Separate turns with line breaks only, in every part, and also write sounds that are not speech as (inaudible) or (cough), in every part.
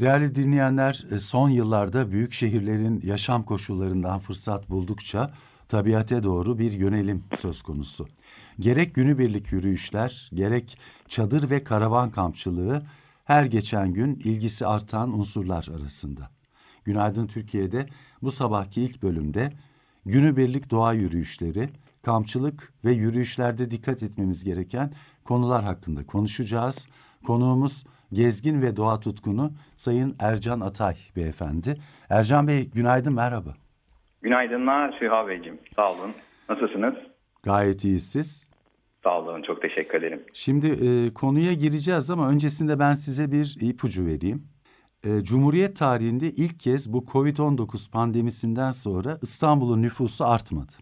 Değerli dinleyenler, e, son yıllarda büyük şehirlerin yaşam koşullarından fırsat buldukça tabiate doğru bir yönelim söz konusu. Gerek günübirlik yürüyüşler, gerek çadır ve karavan kampçılığı her geçen gün ilgisi artan unsurlar arasında. Günaydın Türkiye'de bu sabahki ilk bölümde günübirlik doğa yürüyüşleri, kampçılık ve yürüyüşlerde dikkat etmemiz gereken konular hakkında konuşacağız. Konuğumuz gezgin ve doğa tutkunu Sayın Ercan Atay beyefendi. Ercan Bey günaydın merhaba.
Günaydınlar Süha Beyciğim. Sağ olun. Nasılsınız?
Gayet iyiyiz siz.
Sağ olun. Çok teşekkür ederim.
Şimdi e, konuya gireceğiz ama öncesinde ben size bir ipucu vereyim. E, Cumhuriyet tarihinde ilk kez bu Covid-19 pandemisinden sonra İstanbul'un nüfusu artmadı.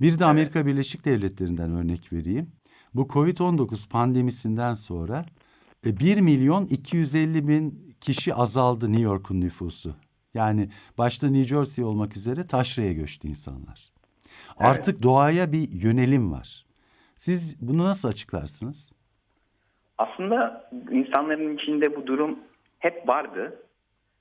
Bir de Amerika Birleşik Devletleri'nden örnek vereyim. Bu Covid-19 pandemisinden sonra 1 milyon 250 bin kişi azaldı New York'un nüfusu. Yani başta New Jersey olmak üzere taşraya göçtü insanlar. Artık doğaya bir yönelim var. Siz bunu nasıl açıklarsınız?
Aslında insanların içinde bu durum hep vardı.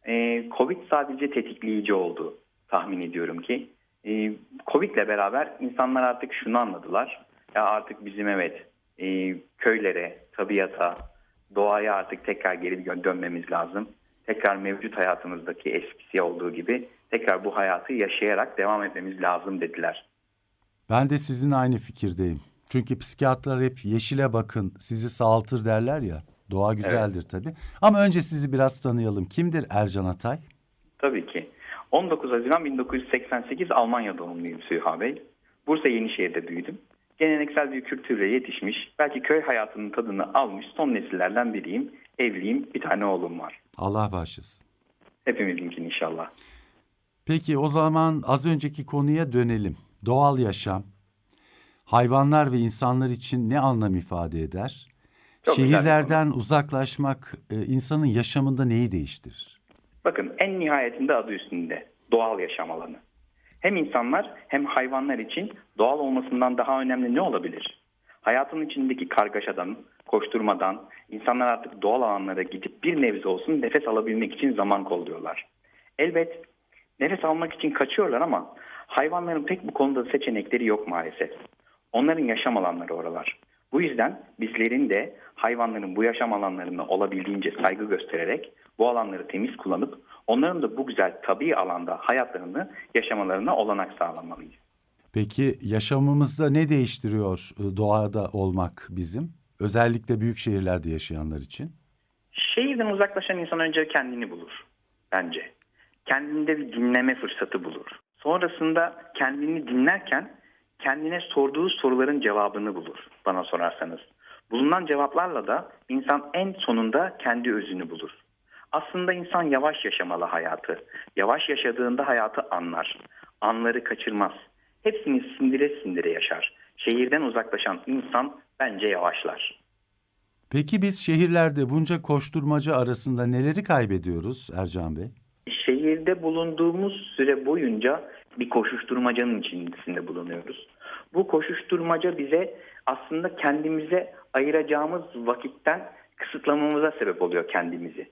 Ee, Covid sadece tetikleyici oldu tahmin ediyorum ki. Ee, Covid ile beraber insanlar artık şunu anladılar. Ya artık bizim evet e, köylere, tabiata, doğaya artık tekrar geri dön- dönmemiz lazım. Tekrar mevcut hayatımızdaki eskisi olduğu gibi tekrar bu hayatı yaşayarak devam etmemiz lazım dediler.
Ben de sizin aynı fikirdeyim. Çünkü psikiyatrlar hep yeşile bakın, sizi sağaltır derler ya. Doğa güzeldir tabii. Ama önce sizi biraz tanıyalım. Kimdir Ercan Atay?
Tabii ki. 19 Haziran 1988 Almanya doğumluyum Süha Bey. Bursa Yenişehir'de büyüdüm. Geleneksel bir kültürle yetişmiş, belki köy hayatının tadını almış son nesillerden biriyim. Evliyim, bir tane oğlum var.
Allah bağışlasın.
Hepimizinkin inşallah.
Peki o zaman az önceki konuya dönelim. Doğal yaşam, hayvanlar ve insanlar için ne anlam ifade eder?
Çok
Şehirlerden uzaklaşmak e, insanın yaşamında neyi değiştirir?
Bakın en nihayetinde adı üstünde doğal yaşam alanı. Hem insanlar hem hayvanlar için doğal olmasından daha önemli ne olabilir? Hayatın içindeki kargaşadan, koşturmadan insanlar artık doğal alanlara gidip bir nebze olsun nefes alabilmek için zaman kolluyorlar. Elbet nefes almak için kaçıyorlar ama hayvanların pek bu konuda seçenekleri yok maalesef. Onların yaşam alanları oralar. Bu yüzden bizlerin de hayvanların bu yaşam alanlarına olabildiğince saygı göstererek bu alanları temiz kullanıp onların da bu güzel tabii alanda hayatlarını yaşamalarına olanak sağlamalıyız.
Peki yaşamımızda ne değiştiriyor e, doğada olmak bizim? Özellikle büyük şehirlerde yaşayanlar için.
Şehirden uzaklaşan insan önce kendini bulur bence. Kendinde bir dinleme fırsatı bulur. Sonrasında kendini dinlerken kendine sorduğu soruların cevabını bulur bana sorarsanız. Bulunan cevaplarla da insan en sonunda kendi özünü bulur. Aslında insan yavaş yaşamalı hayatı. Yavaş yaşadığında hayatı anlar. Anları kaçırmaz. Hepsini sindire sindire yaşar. Şehirden uzaklaşan insan bence yavaşlar.
Peki biz şehirlerde bunca koşturmaca arasında neleri kaybediyoruz Ercan Bey?
Şehirde bulunduğumuz süre boyunca bir koşuşturmacanın içerisinde bulunuyoruz. Bu koşuşturmaca bize aslında kendimize ayıracağımız vakitten kısıtlamamıza sebep oluyor kendimizi.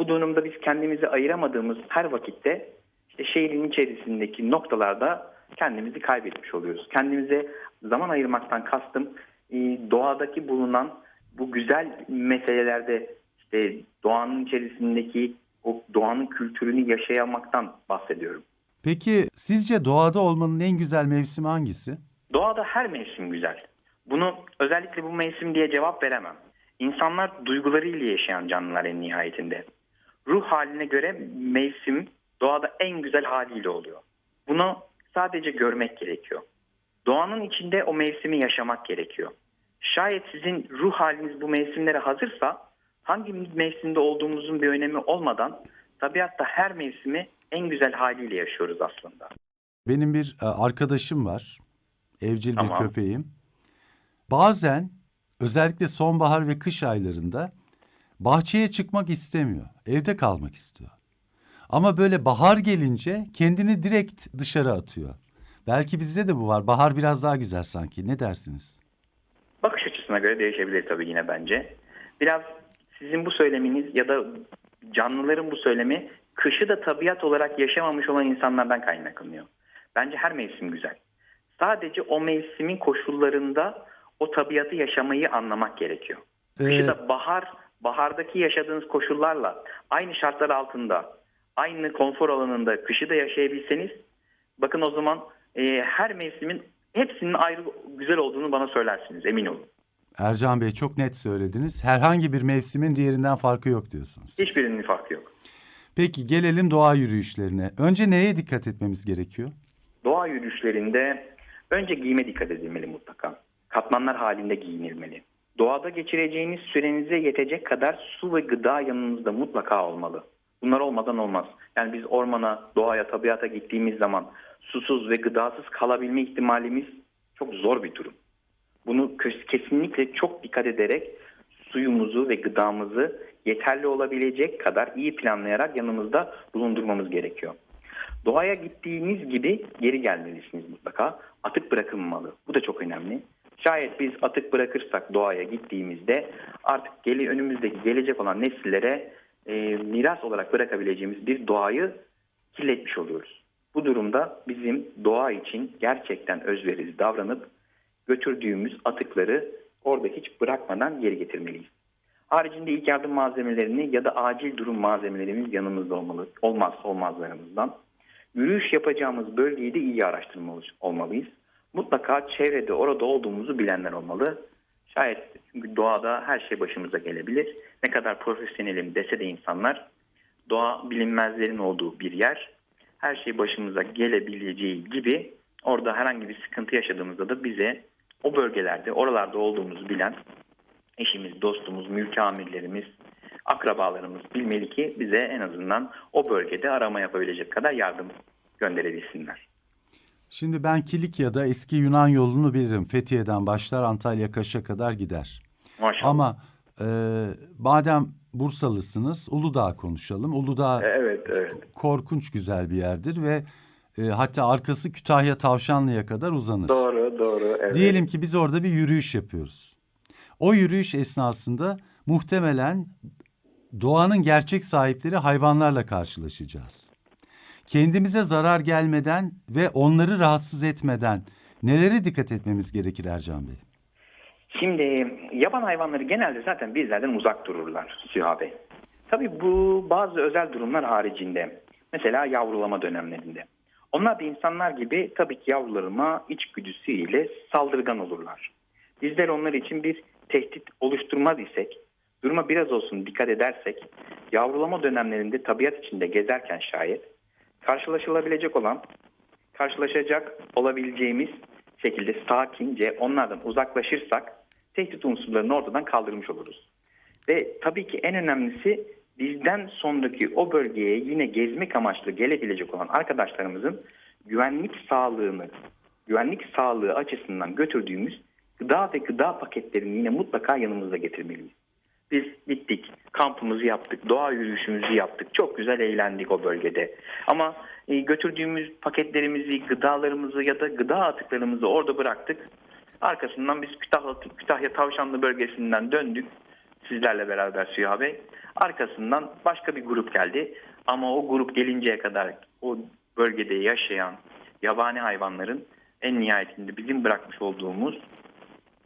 Bu durumda biz kendimizi ayıramadığımız her vakitte işte şehrin içerisindeki noktalarda kendimizi kaybetmiş oluyoruz. Kendimize zaman ayırmaktan kastım e, doğadaki bulunan bu güzel meselelerde işte doğanın içerisindeki o doğanın kültürünü yaşayamaktan bahsediyorum.
Peki sizce doğada olmanın en güzel mevsimi hangisi?
Doğada her mevsim güzel. Bunu özellikle bu mevsim diye cevap veremem. İnsanlar duygularıyla yaşayan canlılar en nihayetinde. Ruh haline göre mevsim doğada en güzel haliyle oluyor. Bunu sadece görmek gerekiyor. Doğanın içinde o mevsimi yaşamak gerekiyor. Şayet sizin ruh haliniz bu mevsimlere hazırsa hangi mevsimde olduğumuzun bir önemi olmadan tabiatta her mevsimi en güzel haliyle yaşıyoruz aslında.
Benim bir e, arkadaşım var. Evcil bir
Tamam.
köpeğim. Bazen özellikle sonbahar ve kış aylarında bahçeye çıkmak istemiyor. Evde kalmak istiyor. Ama böyle bahar gelince kendini direkt dışarı atıyor. Belki bizde de bu var. Bahar biraz daha güzel sanki. Ne dersiniz?
Bakış açısına göre değişebilir tabii yine bence. Biraz sizin bu söyleminiz ya da canlıların bu söylemi kışı da tabiat olarak yaşamamış olan insanlardan kaynaklanıyor. Bence her mevsim güzel. Sadece o mevsimin koşullarında o tabiatı yaşamayı anlamak gerekiyor. Kışı
Ee,
da bahar, bahardaki yaşadığınız koşullarla aynı şartlar altında, aynı konfor alanında kışı da yaşayabilseniz, bakın o zaman e, her mevsimin hepsinin ayrı güzel olduğunu bana söylersiniz emin olun.
Ercan Bey çok net söylediniz. Herhangi bir mevsimin diğerinden farkı yok diyorsunuz.
Hiçbirinin farkı yok.
Peki gelelim doğa yürüyüşlerine. Önce neye dikkat etmemiz gerekiyor?
Doğa yürüyüşlerinde önce giyime dikkat edilmeli mutlaka. Katmanlar halinde giyinilmeli. Doğada geçireceğiniz sürenize yetecek kadar su ve gıda yanınızda mutlaka olmalı. Bunlar olmadan olmaz. Yani biz ormana, doğaya, tabiata gittiğimiz zaman susuz ve gıdasız kalabilme ihtimalimiz çok zor bir durum. Bunu kesinlikle çok dikkat ederek suyumuzu ve gıdamızı yeterli olabilecek kadar iyi planlayarak yanımızda bulundurmamız gerekiyor. Doğaya gittiğiniz gibi geri gelmelisiniz mutlaka. Atık bırakılmamalı. Bu da çok önemli. Şayet biz atık bırakırsak doğaya gittiğimizde artık geli, önümüzdeki gelecek olan nesillere e, miras olarak bırakabileceğimiz bir doğayı kirletmiş oluyoruz. Bu durumda bizim doğa için gerçekten özverili davranıp götürdüğümüz atıkları orada hiç bırakmadan geri getirmeliyiz. Haricinde ilk yardım malzemelerini ya da acil durum malzemelerimiz yanımızda olmalı. Olmazsa olmazlarımızdan. Yürüyüş yapacağımız bölgeyi de iyi araştırmalı olmalıyız. Mutlaka çevrede orada olduğumuzu bilenler olmalı. Şayet çünkü doğada her şey başımıza gelebilir. Ne kadar profesyonelim dese de insanlar doğa bilinmezlerin olduğu bir yer. Her şey başımıza gelebileceği gibi orada herhangi bir sıkıntı yaşadığımızda da bize o bölgelerde oralarda olduğumuzu bilen eşimiz, dostumuz, mülki amirlerimiz, akrabalarımız bilmeli ki bize en azından o bölgede arama yapabilecek kadar yardım gönderebilsinler.
Şimdi ben Kilikya'da eski Yunan yolunu bilirim. Fethiye'den başlar Antalya Kaş'a kadar gider.
Maşallah.
Ama e, madem Bursalısınız Uludağ konuşalım. Uludağ
Evet, evet.
korkunç güzel bir yerdir ve e, hatta arkası Kütahya Tavşanlı'ya kadar uzanır.
Doğru, doğru. Evet.
Diyelim ki biz orada bir yürüyüş yapıyoruz. O yürüyüş esnasında muhtemelen doğanın gerçek sahipleri hayvanlarla karşılaşacağız. Kendimize zarar gelmeden ve onları rahatsız etmeden nelere dikkat etmemiz gerekir Ercan Bey?
Şimdi yaban hayvanları genelde zaten bizlerden uzak dururlar Süha Bey. Tabii bu bazı özel durumlar haricinde. Mesela yavrulama dönemlerinde. Onlar da insanlar gibi tabii ki yavrularıma içgüdüsüyle saldırgan olurlar. Bizler onlar için bir tehdit oluşturmaz isek, duruma biraz olsun dikkat edersek, yavrulama dönemlerinde tabiat içinde gezerken şayet karşılaşılabilecek olan, karşılaşacak olabileceğimiz şekilde sakince onlardan uzaklaşırsak tehdit unsurlarını ortadan kaldırmış oluruz. Ve tabii ki en önemlisi bizden sonraki o bölgeye yine gezmek amaçlı gelebilecek olan arkadaşlarımızın güvenlik sağlığını, güvenlik sağlığı açısından götürdüğümüz gıda ve gıda paketlerini yine mutlaka yanımızda getirmeliyiz. Biz gittik, kampımızı yaptık, doğa yürüyüşümüzü yaptık. Çok güzel eğlendik o bölgede. Ama e, götürdüğümüz paketlerimizi, gıdalarımızı ya da gıda atıklarımızı orada bıraktık. Arkasından biz Kütahya, Kütahya Tavşanlı bölgesinden döndük. Sizlerle beraber Süha Bey. Arkasından başka bir grup geldi. Ama o grup gelinceye kadar o bölgede yaşayan yabani hayvanların en nihayetinde bizim bırakmış olduğumuz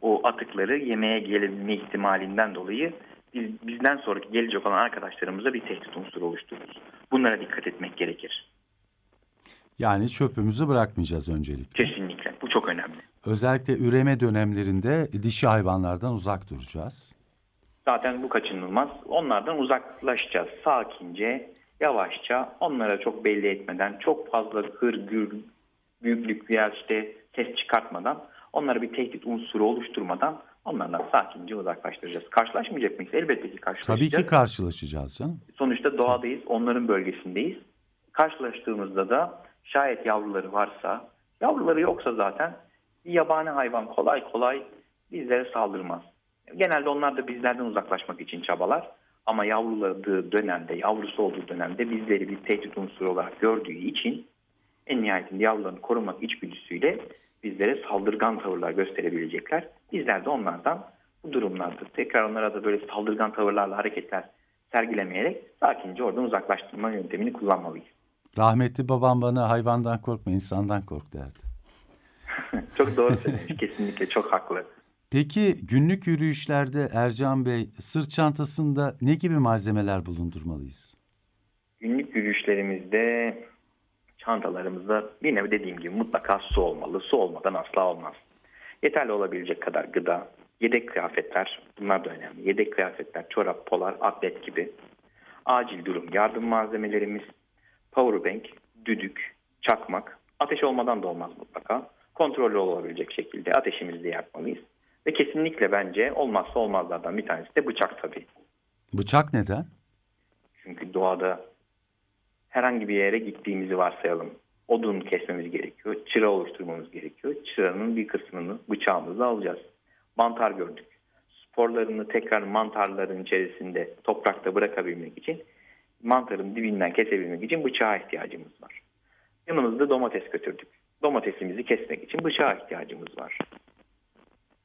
o atıkları yemeye gelebilme ihtimalinden dolayı bizden sonraki gelecek olan arkadaşlarımıza bir tehdit unsuru oluştururuz. Bunlara dikkat etmek gerekir.
Yani çöpümüzü bırakmayacağız öncelikle.
Kesinlikle. Bu çok önemli.
Özellikle üreme dönemlerinde dişi hayvanlardan uzak duracağız.
Zaten bu kaçınılmaz. Onlardan uzaklaşacağız. Sakince, yavaşça, onlara çok belli etmeden, çok fazla hır, gür, büyüklük veya işte ses çıkartmadan, onlara bir tehdit unsuru oluşturmadan onlardan sakince uzaklaştıracağız. Karşılaşmayacak mıyız? Elbette ki karşılaşacağız.
Tabii ki karşılaşacağız canım.
Sonuçta doğadayız, onların bölgesindeyiz. Karşılaştığımızda da şayet yavruları varsa, yavruları yoksa zaten bir yabani hayvan kolay kolay bizlere saldırmaz. Genelde onlar da bizlerden uzaklaşmak için çabalar. Ama yavruladığı dönemde, yavrusu olduğu dönemde bizleri bir tehdit unsuru olarak gördüğü için en nihayetinde yavrularını korumak içgüdüsüyle bizlere saldırgan tavırlar gösterebilecekler. Bizler de onlardan bu durumlarda tekrar onlara da böyle saldırgan tavırlarla hareketler sergilemeyerek sakince oradan uzaklaştırma yöntemini kullanmalıyız.
Rahmetli babam bana hayvandan korkma insandan kork derdi. (laughs)
çok doğru söylemiş. Kesinlikle çok haklı.
Peki günlük yürüyüşlerde Ercan Bey sırt çantasında ne gibi malzemeler bulundurmalıyız?
Günlük yürüyüşlerimizde çantalarımızda yine dediğim gibi mutlaka su olmalı. Su olmadan asla olmaz. Yeterli olabilecek kadar gıda, yedek kıyafetler bunlar da önemli. Yedek kıyafetler, çorap, polar, atlet gibi. Acil durum yardım malzemelerimiz, powerbank, düdük, çakmak, ateş olmadan da olmaz mutlaka. Kontrollü olabilecek şekilde ateşimizi de yakmalıyız. Ve kesinlikle bence olmazsa olmazlardan bir tanesi de bıçak tabii.
Bıçak neden?
Çünkü doğada herhangi bir yere gittiğimizi varsayalım. Odun kesmemiz gerekiyor. Çıra oluşturmamız gerekiyor. Çıranın bir kısmını bıçağımızla alacağız. Mantar gördük. Sporlarını tekrar mantarların içerisinde toprakta bırakabilmek için mantarın dibinden kesebilmek için bıçağa ihtiyacımız var. Yanımızda domates götürdük. Domatesimizi kesmek için bıçağa ihtiyacımız var.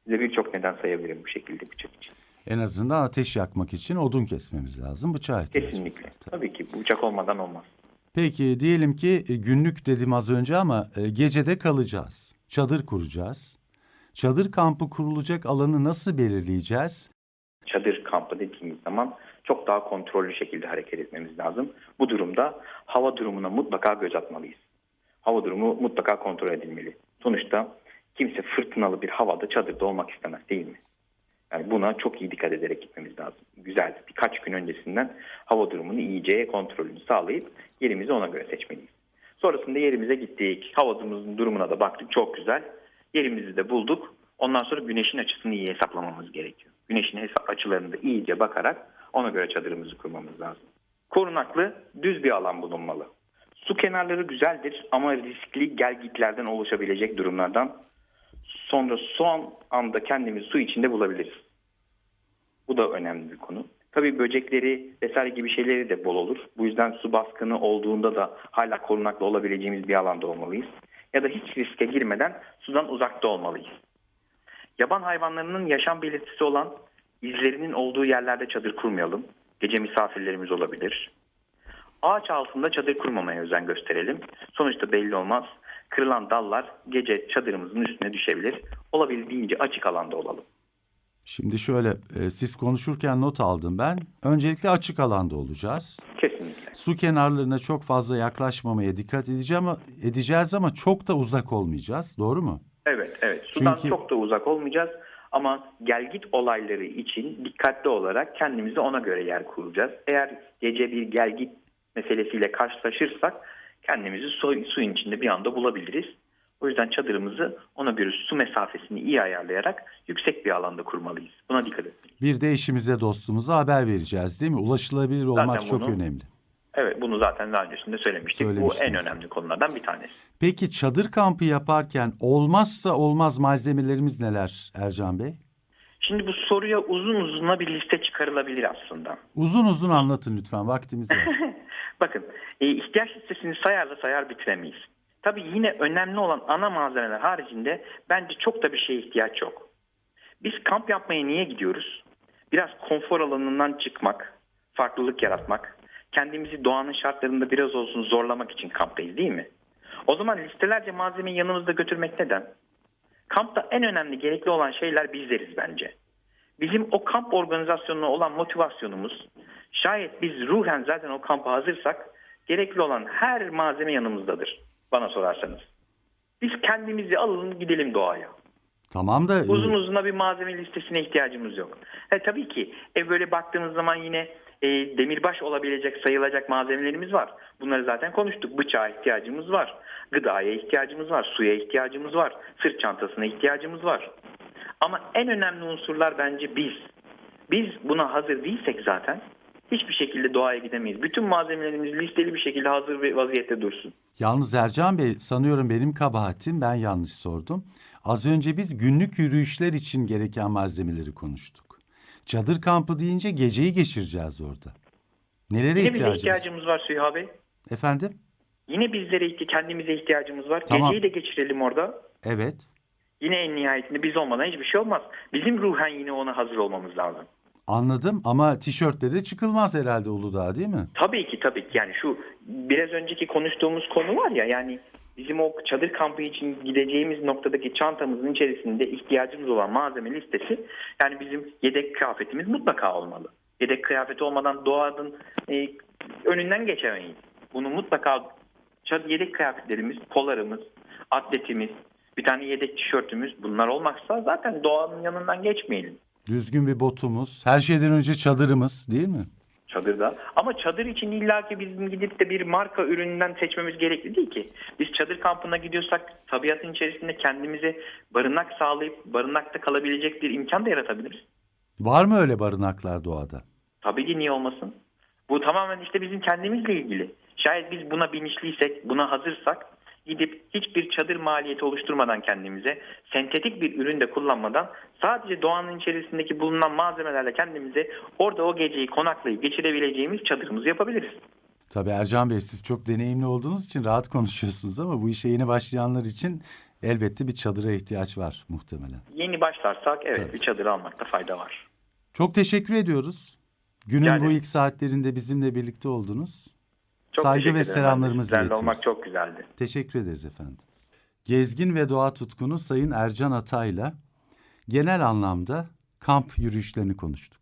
Size birçok neden sayabilirim bu şekilde bıçak için.
En azından ateş yakmak için odun kesmemiz lazım. Bıçağa ihtiyacımız
Kesinlikle.
var.
Tabii ki bıçak olmadan olmaz.
Peki diyelim ki e, günlük dedim az önce ama e, gecede kalacağız. Çadır kuracağız. Çadır kampı kurulacak alanı nasıl belirleyeceğiz?
çadır kampı dediğimiz zaman çok daha kontrollü şekilde hareket etmemiz lazım. Bu durumda hava durumuna mutlaka göz atmalıyız. Hava durumu mutlaka kontrol edilmeli. Sonuçta kimse fırtınalı bir havada çadırda olmak istemez değil mi? Yani buna çok iyi dikkat ederek gitmemiz lazım. Güzel birkaç gün öncesinden hava durumunu iyice kontrolünü sağlayıp yerimizi ona göre seçmeliyiz. Sonrasında yerimize gittik. Havamızın durumuna da baktık. Çok güzel. Yerimizi de bulduk. Ondan sonra güneşin açısını iyi hesaplamamız gerekiyor. Güneşin açılarını da iyice bakarak ona göre çadırımızı kurmamız lazım. Korunaklı, düz bir alan bulunmalı. Su kenarları güzeldir ama riskli gelgitlerden oluşabilecek durumlardan sonra son anda kendimizi su içinde bulabiliriz. Bu da önemli bir konu. Tabii böcekleri vesaire gibi şeyleri de bol olur. Bu yüzden su baskını olduğunda da hala korunaklı olabileceğimiz bir alanda olmalıyız. Ya da hiç riske girmeden sudan uzakta olmalıyız. Yaban hayvanlarının yaşam belirtisi olan izlerinin olduğu yerlerde çadır kurmayalım. Gece misafirlerimiz olabilir. Ağaç altında çadır kurmamaya özen gösterelim. Sonuçta belli olmaz. Kırılan dallar gece çadırımızın üstüne düşebilir. Olabildiğince açık alanda olalım.
Şimdi şöyle e, siz konuşurken not aldım ben. Öncelikle açık alanda olacağız.
Kesinlikle.
Su kenarlarına çok fazla yaklaşmamaya dikkat edeceğim ama, edeceğiz ama çok da uzak olmayacağız. Doğru mu?
Evet, evet. Sudan
Çünkü-
çok da uzak olmayacağız. Ama gelgit olayları için dikkatli olarak kendimize ona göre yer kuracağız. Eğer gece bir gelgit meselesiyle karşılaşırsak kendimizi su, suyun içinde bir anda bulabiliriz. O yüzden çadırımızı ona göre su mesafesini iyi ayarlayarak yüksek bir alanda kurmalıyız. Buna dikkat etmeliyiz.
Bir de eşimize dostumuza haber vereceğiz değil mi? Ulaşılabilir olmak çok
bunu-
önemli.
Evet bunu zaten daha öncesinde söylemiştik. Bu en önemli konulardan bir tanesi.
Peki çadır kampı yaparken olmazsa olmaz malzemelerimiz neler Ercan Bey?
Şimdi bu soruya uzun uzuna bir liste çıkarılabilir aslında.
Uzun uzun anlatın lütfen vaktimiz var. (laughs)
Bakın e, ihtiyaç listesini sayarla sayar bitiremeyiz. Tabii yine önemli olan ana malzemeler haricinde bence çok da bir şeye ihtiyaç yok. Biz kamp yapmaya niye gidiyoruz? Biraz konfor alanından çıkmak, farklılık yaratmak, kendimizi doğanın şartlarında biraz olsun zorlamak için kamptayız değil mi? O zaman listelerce malzemeyi yanımızda götürmek neden? Kampta en önemli gerekli olan şeyler bizleriz bence. Bizim o kamp organizasyonuna olan motivasyonumuz şayet biz ruhen zaten o kampa hazırsak gerekli olan her malzeme yanımızdadır bana sorarsanız. Biz kendimizi alalım gidelim doğaya.
tamam da e,
Uzun uzuna bir malzeme listesine ihtiyacımız yok. He, tabii ki e, böyle baktığınız zaman yine e, demirbaş olabilecek sayılacak malzemelerimiz var. Bunları zaten konuştuk. Bıçağa ihtiyacımız var. Gıdaya ihtiyacımız var. Suya ihtiyacımız var. Sırt çantasına ihtiyacımız var. Ama en önemli unsurlar bence biz. Biz buna hazır değilsek zaten hiçbir şekilde doğaya gidemeyiz. Bütün malzemelerimiz listeli bir şekilde hazır bir vaziyette dursun.
yalnız Ercan Bey sanıyorum benim kabahatim ben yanlış sordum. Az önce biz günlük yürüyüşler için gereken malzemeleri konuştuk. Çadır kampı deyince geceyi geçireceğiz orada. Nelere
Yine
ihtiyacımız?
ihtiyacımız var Süha Bey.
Efendim?
Yine bizlere kendimize ihtiyacımız var.
Tamam.
Geceyi de geçirelim orada.
Evet.
Yine en nihayetinde biz olmadan hiçbir şey olmaz. Bizim ruhen yine ona hazır olmamız lazım.
Anladım ama tişörtle de çıkılmaz herhalde Uludağ değil mi?
Tabii ki tabii ki yani şu biraz önceki konuştuğumuz konu var ya yani bizim o çadır kampı için gideceğimiz noktadaki çantamızın içerisinde ihtiyacımız olan malzeme listesi yani bizim yedek kıyafetimiz mutlaka olmalı. Yedek kıyafet olmadan doğanın e, önünden geçemeyiz. Bunu mutlaka çadır yedek kıyafetlerimiz, polarımız, atletimiz, bir tane yedek tişörtümüz bunlar olmazsa zaten doğanın yanından geçmeyelim.
Düzgün bir botumuz, her şeyden önce çadırımız değil mi?
çadırda. Ama çadır için illaki bizim gidip de bir marka ürününden seçmemiz gerekli değil ki. Biz çadır kampına gidiyorsak tabiatın içerisinde kendimize barınak sağlayıp barınakta kalabilecek bir imkan da yaratabiliriz.
Var mı öyle barınaklar doğada?
Tabii ki niye olmasın? Bu tamamen işte bizim kendimizle ilgili. Şayet biz buna bilinçliysek, buna hazırsak gidip hiçbir çadır maliyeti oluşturmadan kendimize sentetik bir ürün de kullanmadan sadece doğanın içerisindeki bulunan malzemelerle kendimize orada o geceyi konaklayıp geçirebileceğimiz çadırımızı yapabiliriz.
Tabii Ercan Bey siz çok deneyimli olduğunuz için rahat konuşuyorsunuz ama bu işe yeni başlayanlar için elbette bir çadıra ihtiyaç var muhtemelen.
Yeni başlarsak evet
Tabii.
bir çadır almakta fayda var.
Çok teşekkür ediyoruz. Günün
Rica
bu ilk saatlerinde bizimle birlikte oldunuz.
Çok
Saygı ve selamlarımızı iletiyoruz.
olmak çok güzeldi.
Teşekkür ederiz efendim. Gezgin ve doğa tutkunu Sayın Ercan Atay'la genel anlamda kamp yürüyüşlerini konuştuk.